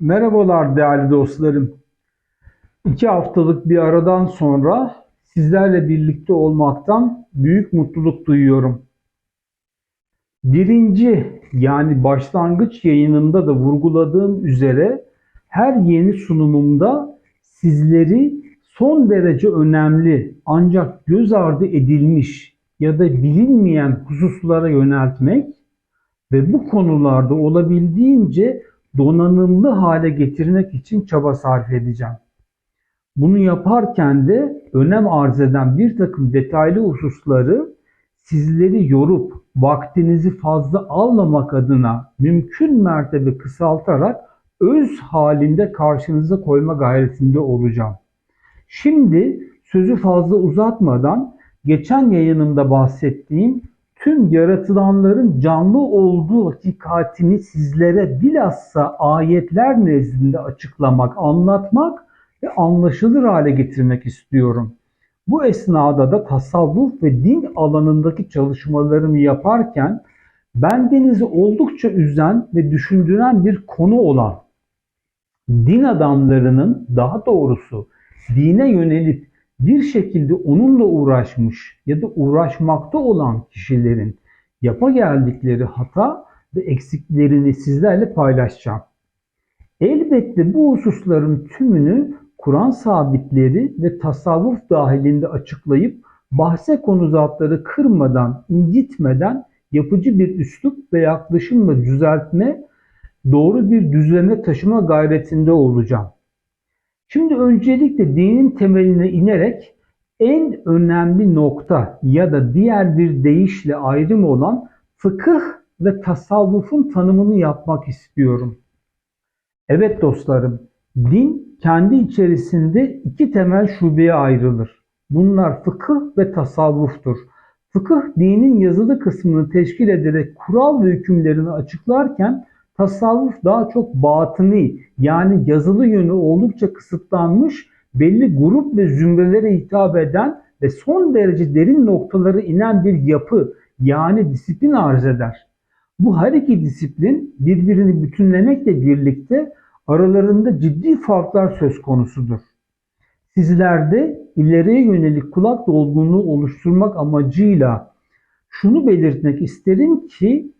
Merhabalar değerli dostlarım. İki haftalık bir aradan sonra sizlerle birlikte olmaktan büyük mutluluk duyuyorum. Birinci yani başlangıç yayınında da vurguladığım üzere her yeni sunumumda sizleri son derece önemli ancak göz ardı edilmiş ya da bilinmeyen hususlara yöneltmek ve bu konularda olabildiğince donanımlı hale getirmek için çaba sarf edeceğim. Bunu yaparken de önem arz eden bir takım detaylı hususları sizleri yorup vaktinizi fazla almamak adına mümkün mertebe kısaltarak öz halinde karşınıza koyma gayretinde olacağım. Şimdi sözü fazla uzatmadan geçen yayınımda bahsettiğim tüm yaratılanların canlı olduğu hakikatini sizlere bilhassa ayetler nezdinde açıklamak, anlatmak ve anlaşılır hale getirmek istiyorum. Bu esnada da tasavvuf ve din alanındaki çalışmalarımı yaparken bendenizi oldukça üzen ve düşündüren bir konu olan din adamlarının daha doğrusu dine yönelip bir şekilde onunla uğraşmış ya da uğraşmakta olan kişilerin yapa geldikleri hata ve eksiklerini sizlerle paylaşacağım. Elbette bu hususların tümünü Kur'an sabitleri ve tasavvuf dahilinde açıklayıp bahse konu zatları kırmadan, incitmeden yapıcı bir üslup ve yaklaşımla düzeltme, doğru bir düzleme taşıma gayretinde olacağım. Şimdi öncelikle dinin temeline inerek en önemli nokta ya da diğer bir deyişle ayrım olan fıkıh ve tasavvufun tanımını yapmak istiyorum. Evet dostlarım, din kendi içerisinde iki temel şubeye ayrılır. Bunlar fıkıh ve tasavvuftur. Fıkıh dinin yazılı kısmını teşkil ederek kural ve hükümlerini açıklarken tasavvuf daha çok batıni yani yazılı yönü oldukça kısıtlanmış belli grup ve zümrelere hitap eden ve son derece derin noktaları inen bir yapı yani disiplin arz eder. Bu her iki disiplin birbirini bütünlemekle birlikte aralarında ciddi farklar söz konusudur. Sizlerde ileriye yönelik kulak dolgunluğu oluşturmak amacıyla şunu belirtmek isterim ki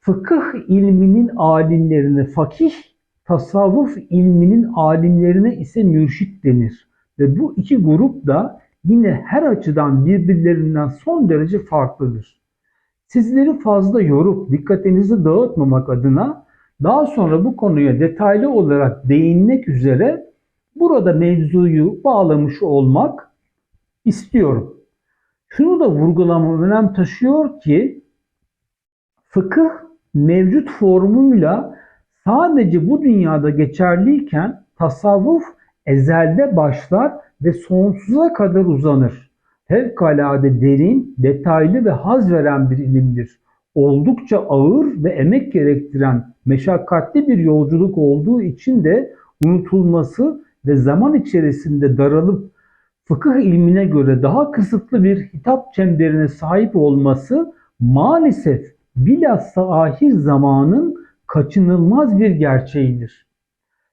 fıkıh ilminin alimlerine fakih, tasavvuf ilminin alimlerine ise mürşit denir. Ve bu iki grup da yine her açıdan birbirlerinden son derece farklıdır. Sizleri fazla yorup dikkatinizi dağıtmamak adına daha sonra bu konuya detaylı olarak değinmek üzere burada mevzuyu bağlamış olmak istiyorum. Şunu da vurgulamam önem taşıyor ki fıkıh mevcut formuyla sadece bu dünyada geçerliyken tasavvuf ezelde başlar ve sonsuza kadar uzanır. Fevkalade derin, detaylı ve haz veren bir ilimdir. Oldukça ağır ve emek gerektiren meşakkatli bir yolculuk olduğu için de unutulması ve zaman içerisinde daralıp fıkıh ilmine göre daha kısıtlı bir hitap çemberine sahip olması maalesef bilhassa ahir zamanın kaçınılmaz bir gerçeğidir.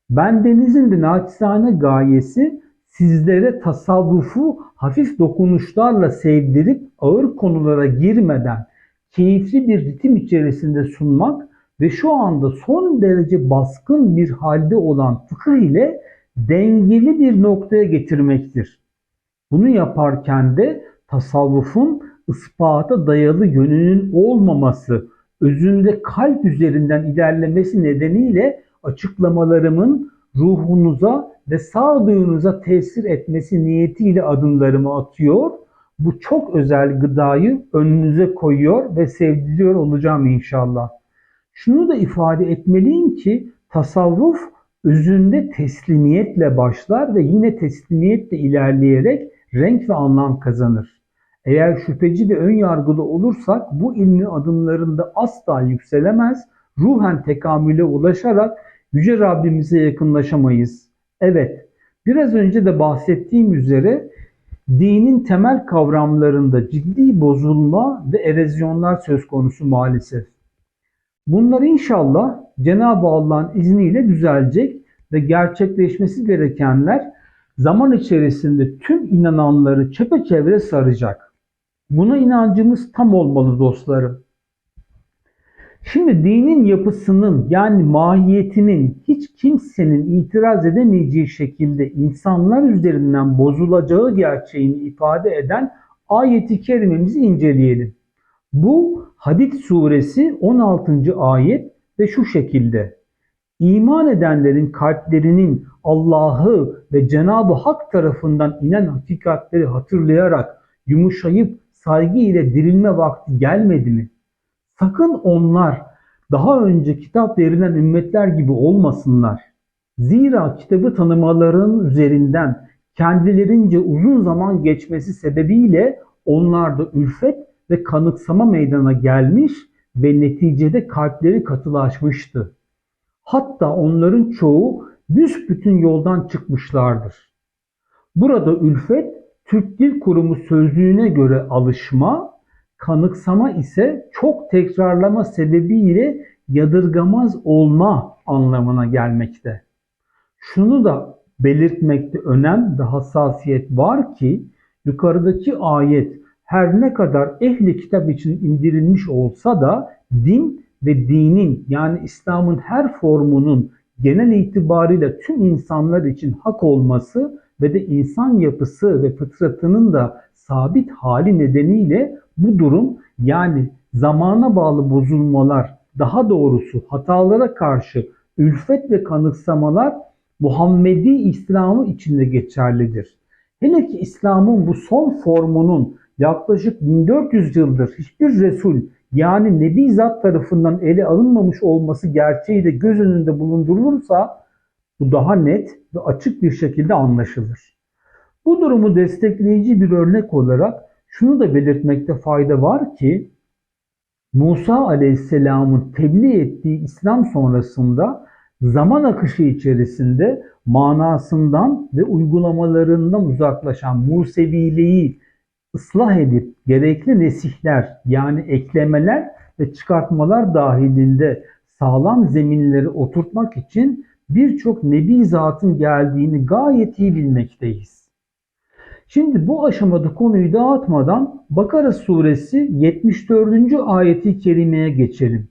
Bendenizin de naçizane gayesi sizlere tasavvufu hafif dokunuşlarla sevdirip ağır konulara girmeden keyifli bir ritim içerisinde sunmak ve şu anda son derece baskın bir halde olan fıkıh ile dengeli bir noktaya getirmektir. Bunu yaparken de tasavvufun ispata dayalı yönünün olmaması, özünde kalp üzerinden ilerlemesi nedeniyle açıklamalarımın ruhunuza ve sağduyunuza tesir etmesi niyetiyle adımlarımı atıyor. Bu çok özel gıdayı önünüze koyuyor ve sevdiriyor olacağım inşallah. Şunu da ifade etmeliyim ki tasavvuf özünde teslimiyetle başlar ve yine teslimiyetle ilerleyerek renk ve anlam kazanır. Eğer şüpheci ve ön yargılı olursak bu ilmi adımlarında asla yükselemez, ruhen tekamüle ulaşarak Yüce Rabbimize yakınlaşamayız. Evet, biraz önce de bahsettiğim üzere dinin temel kavramlarında ciddi bozulma ve erozyonlar söz konusu maalesef. Bunlar inşallah Cenab-ı Allah'ın izniyle düzelecek ve gerçekleşmesi gerekenler zaman içerisinde tüm inananları çepeçevre saracak. Buna inancımız tam olmalı dostlarım. Şimdi dinin yapısının yani mahiyetinin hiç kimsenin itiraz edemeyeceği şekilde insanlar üzerinden bozulacağı gerçeğini ifade eden ayeti kerimemizi inceleyelim. Bu Hadid suresi 16. ayet ve şu şekilde. İman edenlerin kalplerinin Allah'ı ve Cenab-ı Hak tarafından inen hakikatleri hatırlayarak yumuşayıp saygı ile dirilme vakti gelmedi mi? Sakın onlar daha önce kitap verilen ümmetler gibi olmasınlar. Zira kitabı tanımaların üzerinden kendilerince uzun zaman geçmesi sebebiyle onlarda ülfet ve kanıksama meydana gelmiş ve neticede kalpleri katılaşmıştı. Hatta onların çoğu büsbütün yoldan çıkmışlardır. Burada ülfet Türk Dil Kurumu sözlüğüne göre alışma, kanıksama ise çok tekrarlama sebebiyle yadırgamaz olma anlamına gelmekte. Şunu da belirtmekte önem ve hassasiyet var ki yukarıdaki ayet her ne kadar ehli kitap için indirilmiş olsa da din ve dinin yani İslam'ın her formunun genel itibariyle tüm insanlar için hak olması ve de insan yapısı ve fıtratının da sabit hali nedeniyle bu durum yani zamana bağlı bozulmalar, daha doğrusu hatalara karşı ülfet ve kanıksamalar Muhammedi İslam'ı içinde geçerlidir. Hele ki İslam'ın bu son formunun yaklaşık 1400 yıldır hiçbir Resul yani Nebi Zat tarafından ele alınmamış olması gerçeği de göz önünde bulundurulursa bu daha net ve açık bir şekilde anlaşılır. Bu durumu destekleyici bir örnek olarak şunu da belirtmekte fayda var ki Musa Aleyhisselam'ın tebliğ ettiği İslam sonrasında zaman akışı içerisinde manasından ve uygulamalarından uzaklaşan Museviliği ıslah edip gerekli nesihler yani eklemeler ve çıkartmalar dahilinde sağlam zeminleri oturtmak için birçok nebi zatın geldiğini gayet iyi bilmekteyiz. Şimdi bu aşamada konuyu dağıtmadan Bakara suresi 74. ayeti kerimeye geçelim.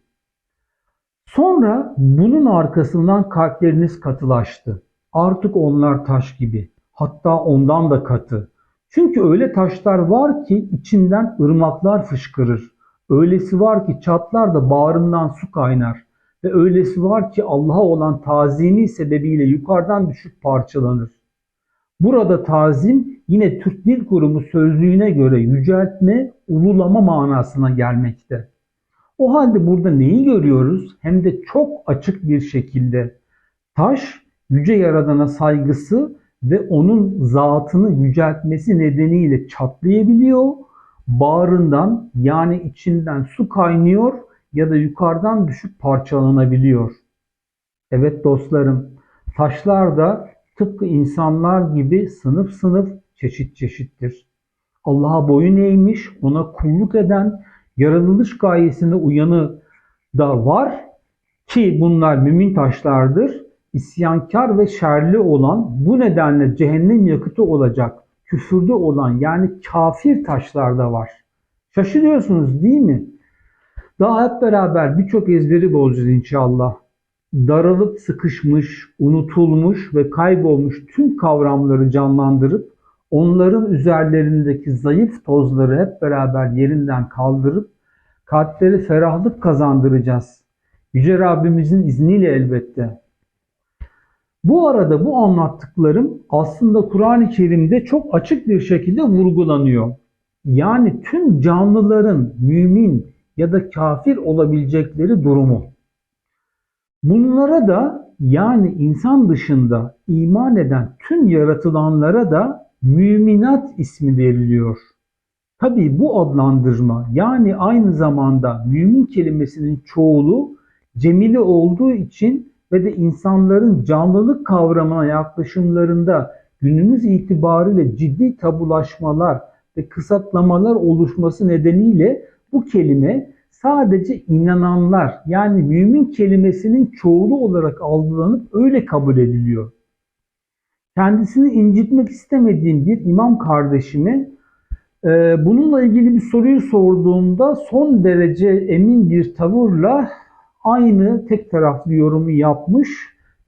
Sonra bunun arkasından kalpleriniz katılaştı. Artık onlar taş gibi. Hatta ondan da katı. Çünkü öyle taşlar var ki içinden ırmaklar fışkırır. Öylesi var ki çatlar da bağrından su kaynar. Ve öylesi var ki Allah'a olan tazimi sebebiyle yukarıdan düşüp parçalanır. Burada tazim yine Türk Dil Kurumu sözlüğüne göre yüceltme, ululama manasına gelmekte. O halde burada neyi görüyoruz? Hem de çok açık bir şekilde. Taş, yüce yaradana saygısı ve onun zatını yüceltmesi nedeniyle çatlayabiliyor. Bağrından yani içinden su kaynıyor ya da yukarıdan düşüp parçalanabiliyor. Evet dostlarım, taşlar da tıpkı insanlar gibi sınıf sınıf çeşit çeşittir. Allah'a boyun eğmiş, ona kulluk eden, yaratılış gayesine uyanı da var ki bunlar mümin taşlardır isyankar ve şerli olan bu nedenle cehennem yakıtı olacak küfürde olan yani kafir taşlar da var. Şaşırıyorsunuz değil mi? Daha hep beraber birçok ezberi bozacağız inşallah. Daralıp sıkışmış, unutulmuş ve kaybolmuş tüm kavramları canlandırıp onların üzerlerindeki zayıf tozları hep beraber yerinden kaldırıp kalpleri ferahlık kazandıracağız. Yüce Rabbimizin izniyle elbette. Bu arada bu anlattıklarım aslında Kur'an-ı Kerim'de çok açık bir şekilde vurgulanıyor. Yani tüm canlıların mümin ya da kafir olabilecekleri durumu. Bunlara da yani insan dışında iman eden tüm yaratılanlara da müminat ismi veriliyor. Tabi bu adlandırma yani aynı zamanda mümin kelimesinin çoğulu cemili olduğu için ve de insanların canlılık kavramına yaklaşımlarında günümüz itibariyle ciddi tabulaşmalar ve kısaltlamalar oluşması nedeniyle bu kelime sadece inananlar yani mümin kelimesinin çoğulu olarak algılanıp öyle kabul ediliyor. Kendisini incitmek istemediğim bir imam kardeşime e, bununla ilgili bir soruyu sorduğumda son derece emin bir tavırla aynı tek taraflı yorumu yapmış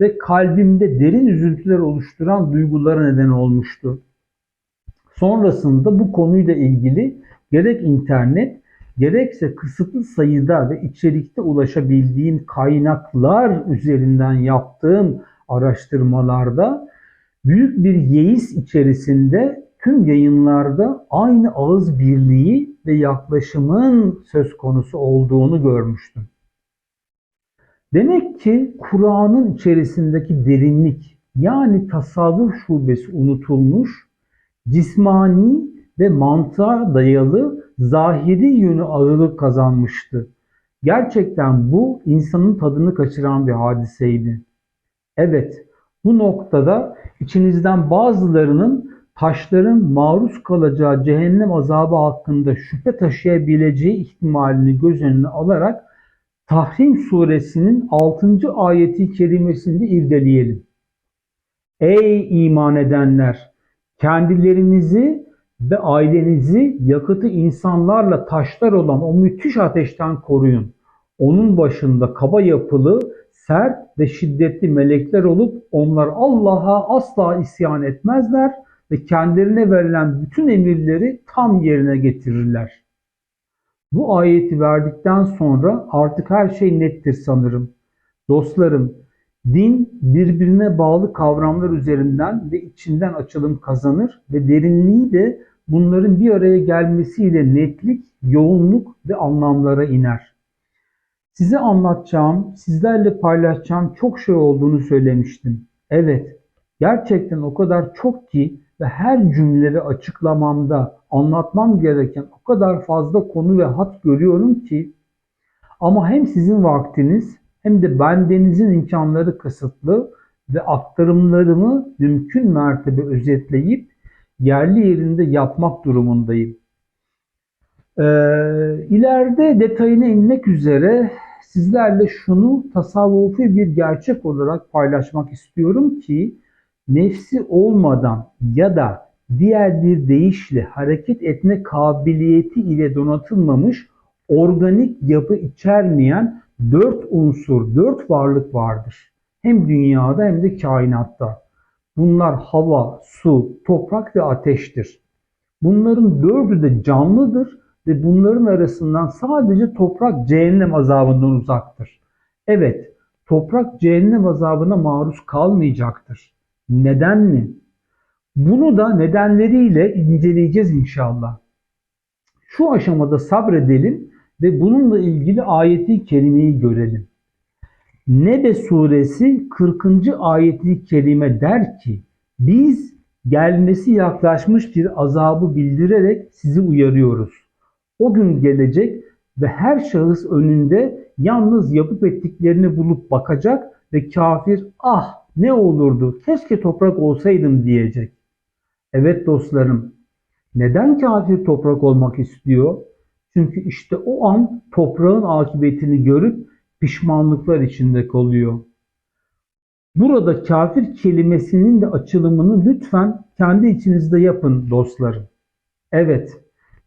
ve kalbimde derin üzüntüler oluşturan duygulara neden olmuştu. Sonrasında bu konuyla ilgili gerek internet gerekse kısıtlı sayıda ve içerikte ulaşabildiğim kaynaklar üzerinden yaptığım araştırmalarda büyük bir yeis içerisinde tüm yayınlarda aynı ağız birliği ve yaklaşımın söz konusu olduğunu görmüştüm. Demek ki Kur'an'ın içerisindeki derinlik yani tasavvuf şubesi unutulmuş, cismani ve mantığa dayalı zahiri yönü ağırlık kazanmıştı. Gerçekten bu insanın tadını kaçıran bir hadiseydi. Evet, bu noktada içinizden bazılarının taşların maruz kalacağı cehennem azabı hakkında şüphe taşıyabileceği ihtimalini göz önüne alarak Tahrim suresinin 6. ayeti kerimesinde irdeleyelim. Ey iman edenler! Kendilerinizi ve ailenizi yakıtı insanlarla taşlar olan o müthiş ateşten koruyun. Onun başında kaba yapılı, sert ve şiddetli melekler olup onlar Allah'a asla isyan etmezler ve kendilerine verilen bütün emirleri tam yerine getirirler. Bu ayeti verdikten sonra artık her şey nettir sanırım. Dostlarım, din birbirine bağlı kavramlar üzerinden ve içinden açılım kazanır ve derinliği de bunların bir araya gelmesiyle netlik, yoğunluk ve anlamlara iner. Size anlatacağım, sizlerle paylaşacağım çok şey olduğunu söylemiştim. Evet, gerçekten o kadar çok ki ve her cümle ve açıklamamda anlatmam gereken o kadar fazla konu ve hat görüyorum ki ama hem sizin vaktiniz hem de bendenizin imkanları kısıtlı ve aktarımlarımı mümkün mertebe özetleyip yerli yerinde yapmak durumundayım. Ee, ileride detayına inmek üzere sizlerle şunu tasavvufi bir gerçek olarak paylaşmak istiyorum ki nefsi olmadan ya da diğer bir deyişle hareket etme kabiliyeti ile donatılmamış organik yapı içermeyen dört unsur, dört varlık vardır. Hem dünyada hem de kainatta. Bunlar hava, su, toprak ve ateştir. Bunların dördü de canlıdır ve bunların arasından sadece toprak cehennem azabından uzaktır. Evet, toprak cehennem azabına maruz kalmayacaktır. Neden mi? Bunu da nedenleriyle inceleyeceğiz inşallah. Şu aşamada sabredelim ve bununla ilgili ayeti kerimeyi görelim. Nebe suresi 40. ayeti kerime der ki biz gelmesi yaklaşmış bir azabı bildirerek sizi uyarıyoruz. O gün gelecek ve her şahıs önünde yalnız yapıp ettiklerini bulup bakacak ve kafir ah ne olurdu keşke toprak olsaydım diyecek. Evet dostlarım neden kafir toprak olmak istiyor? Çünkü işte o an toprağın akıbetini görüp pişmanlıklar içinde kalıyor. Burada kafir kelimesinin de açılımını lütfen kendi içinizde yapın dostlarım. Evet,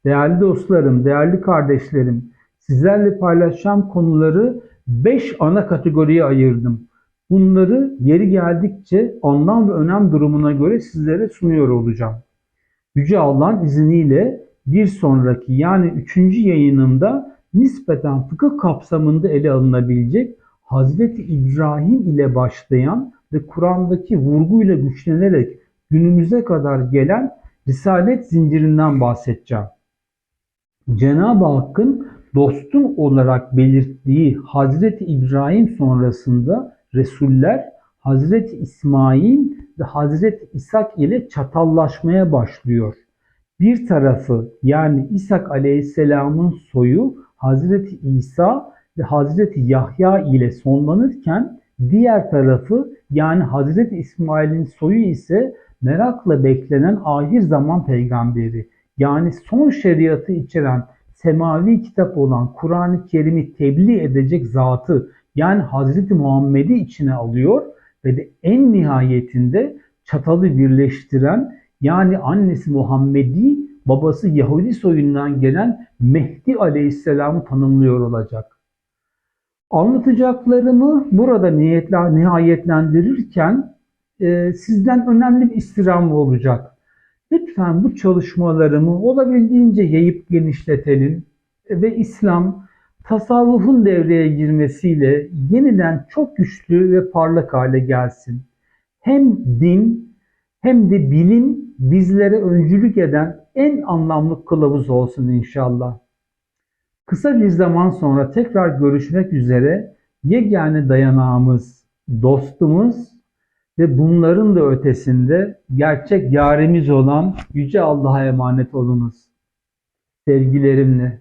değerli dostlarım, değerli kardeşlerim, sizlerle paylaşacağım konuları 5 ana kategoriye ayırdım. Bunları yeri geldikçe anlam ve önem durumuna göre sizlere sunuyor olacağım. Yüce Allah'ın izniyle bir sonraki yani üçüncü yayınımda nispeten fıkıh kapsamında ele alınabilecek Hazreti İbrahim ile başlayan ve Kur'an'daki vurguyla güçlenerek günümüze kadar gelen Risalet zincirinden bahsedeceğim. Cenab-ı Hakk'ın dostum olarak belirttiği Hazreti İbrahim sonrasında Resuller Hazreti İsmail ve Hazreti İshak ile çatallaşmaya başlıyor. Bir tarafı yani İshak Aleyhisselam'ın soyu Hazreti İsa ve Hazreti Yahya ile sonlanırken diğer tarafı yani Hazreti İsmail'in soyu ise merakla beklenen ahir zaman peygamberi yani son şeriatı içeren semavi kitap olan Kur'an-ı Kerim'i tebliğ edecek zatı yani Hazreti Muhammed'i içine alıyor ve de en nihayetinde çatalı birleştiren yani annesi Muhammedi babası Yahudi soyundan gelen Mehdi Aleyhisselam'ı tanımlıyor olacak. Anlatacaklarımı burada niyetler, nihayetlendirirken e, sizden önemli bir istirham olacak. Lütfen bu çalışmalarımı olabildiğince yayıp genişletelim ve İslam tasavvufun devreye girmesiyle yeniden çok güçlü ve parlak hale gelsin. Hem din hem de bilim bizlere öncülük eden en anlamlı kılavuz olsun inşallah. Kısa bir zaman sonra tekrar görüşmek üzere yegane dayanağımız, dostumuz ve bunların da ötesinde gerçek yarimiz olan Yüce Allah'a emanet olunuz. Sevgilerimle.